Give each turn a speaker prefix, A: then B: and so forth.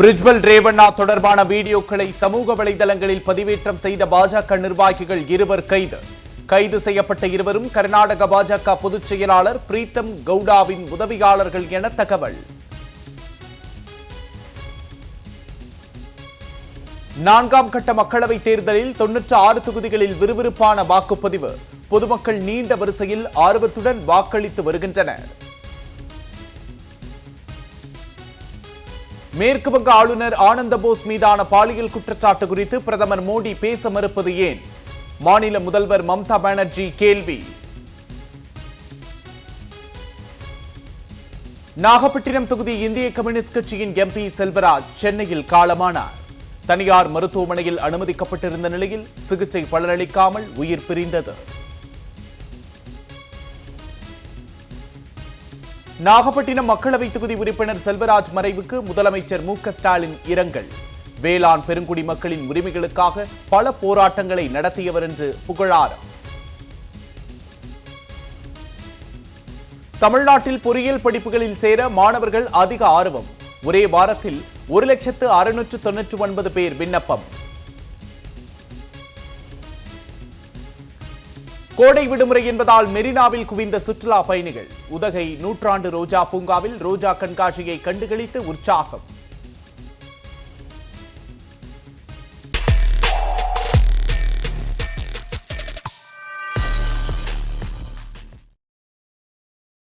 A: பிரிஜ்வல் ரேவண்ணா தொடர்பான வீடியோக்களை சமூக வலைதளங்களில் பதிவேற்றம் செய்த பாஜக நிர்வாகிகள் இருவர் கைது. கைது செய்யப்பட்ட இருவரும் கர்நாடக பாஜக பொதுச் செயலாளர் பிரீத்தம் கவுடாவின் உதவியாளர்கள் என தகவல். நான்காம் கட்ட மக்களவைத் தேர்தலில் தொன்னூற்று ஆறு தொகுதிகளில் விறுவிறுப்பான வாக்குப்பதிவு. பொதுமக்கள் நீண்ட வரிசையில் ஆர்வத்துடன் வாக்களித்து வருகின்றனர். மேற்கு வங்க ஆளுநர் ஆனந்த போஸ் மீதான பாலியல் குற்றச்சாட்டு குறித்து பிரதமர் மோடி பேச மறுப்பது ஏன்? மாநில முதல்வர் மம்தா பானர்ஜி கேள்வி. நாகப்பட்டினம் தொகுதி இந்திய கம்யூனிஸ்ட் கட்சியின் எம்பி செல்வராஜ் சென்னையில் காலமானார். தனியார் மருத்துவமனையில் அனுமதிக்கப்பட்டிருந்த நிலையில் சிகிச்சை பலனளிக்காமல் உயிர் பிரிந்தது. நாகப்பட்டினம் மக்களவை தொகுதி உறுப்பினர் செல்வராஜ் மறைவுக்கு முதலமைச்சர் மு ஸ்டாலின் இரங்கல். வேளாண் பெருங்குடி மக்களின் உரிமைகளுக்காக பல போராட்டங்களை நடத்தியவர் என்று புகழாரம். தமிழ்நாட்டில் பொறியியல் படிப்புகளில் சேர மாணவர்கள் அதிக ஆர்வம். ஒரே வாரத்தில் ஒரு லட்சத்து அறுநூற்று தொன்னூற்று ஒன்பது பேர் விண்ணப்பம். கோடை விடுமுறை என்பதால் மெரினாவில் குவிந்த சுற்றுலா பயணிகள். உதகை நூற்றாண்டு ரோஜா பூங்காவில் ரோஜா கண்காட்சியை கண்டுகளித்து உற்சாகம்.